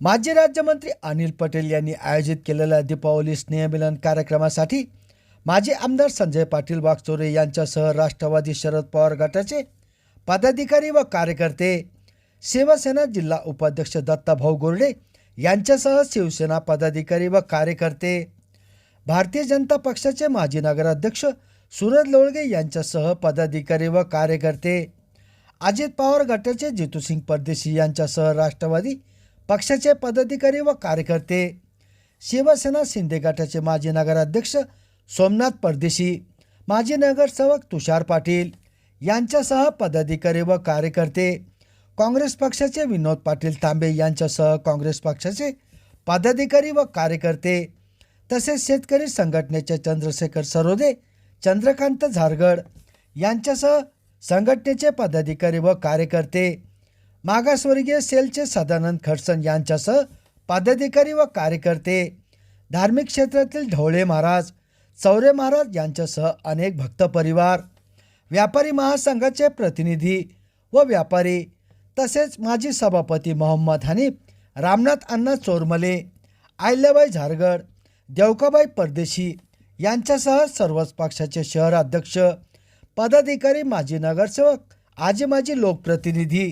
माजी राज्यमंत्री अनिल पटेल यांनी आयोजित केलेल्या दीपावली स्नेहमिलन कार्यक्रमासाठी माजी आमदार संजय पाटील वाघचोरे यांच्यासह राष्ट्रवादी शरद पवार गटाचे पदाधिकारी व कार्यकर्ते शिवसेना जिल्हा उपाध्यक्ष दत्ताभाऊ गोरडे यांच्यासह शिवसेना पदाधिकारी व कार्यकर्ते भारतीय जनता पक्षाचे माजी नगराध्यक्ष सुरज लोळगे यांच्यासह पदाधिकारी व कार्यकर्ते अजित पवार गटाचे जितूसिंग परदेशी यांच्यासह राष्ट्रवादी पक्षाचे पदाधिकारी व कार्यकर्ते. शिवसेना शिंदे गटाचे माजी नगराध्यक्ष सोमनाथ परदेशी माजी नगरसेवक तुषार पाटील यांच्यासह पदाधिकारी व कार्यकर्ते. काँग्रेस पक्षाचे विनोद पाटील तांबे यांच्यासह काँग्रेस पक्षाचे पदाधिकारी व कार्यकर्ते. तसेच शेतकरी संघटनेचे चंद्रशेखर सरोदे चंद्रकांत झारगड यांच्यासह संघटनेचे पदाधिकारी व कार्यकर्ते. मागासवर्गीय सेलचे सदानंद खडसन यांच्यासह पदाधिकारी व कार्यकर्ते धार्मिक क्षेत्रातील ढवळे महाराज चौरे महाराज यांच्यासह अनेक भक्त परिवार व्यापारी महासंघाचे प्रतिनिधी व व्यापारी तसेच माजी सभापती मोहम्मद हनीफ रामनाथ अण्णा चोरमले आयल्याबाई झारगड देवकाबाई परदेशी यांच्यासह सर्वच पक्षाचे शहर अध्यक्ष पदाधिकारी माजी नगरसेवक आजी माजी लोकप्रतिनिधी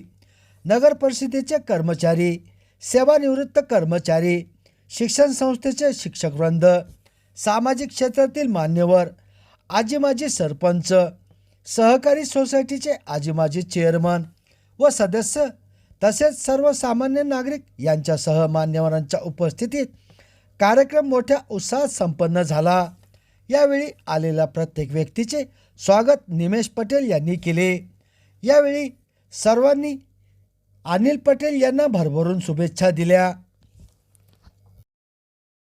नगर परिषदेचे कर्मचारी सेवानिवृत्त कर्मचारी शिक्षण संस्थेचे शिक्षकवृंद सामाजिक क्षेत्रातील मान्यवर आजी माजी सरपंच सहकारी सोसायटीचे आजी माजी चेअरमन व सदस्य तसेच सर्वसामान्य नागरिक यांच्यासह मान्यवरांच्या उपस्थितीत कार्यक्रम मोठ्या उत्साहात संपन्न झाला. यावेळी आलेल्या प्रत्येक व्यक्तीचे स्वागत निमेश पटेल यांनी केले. यावेळी सर्वांनी अनिल पटेल यांना भरभरून शुभेच्छा दिल्या.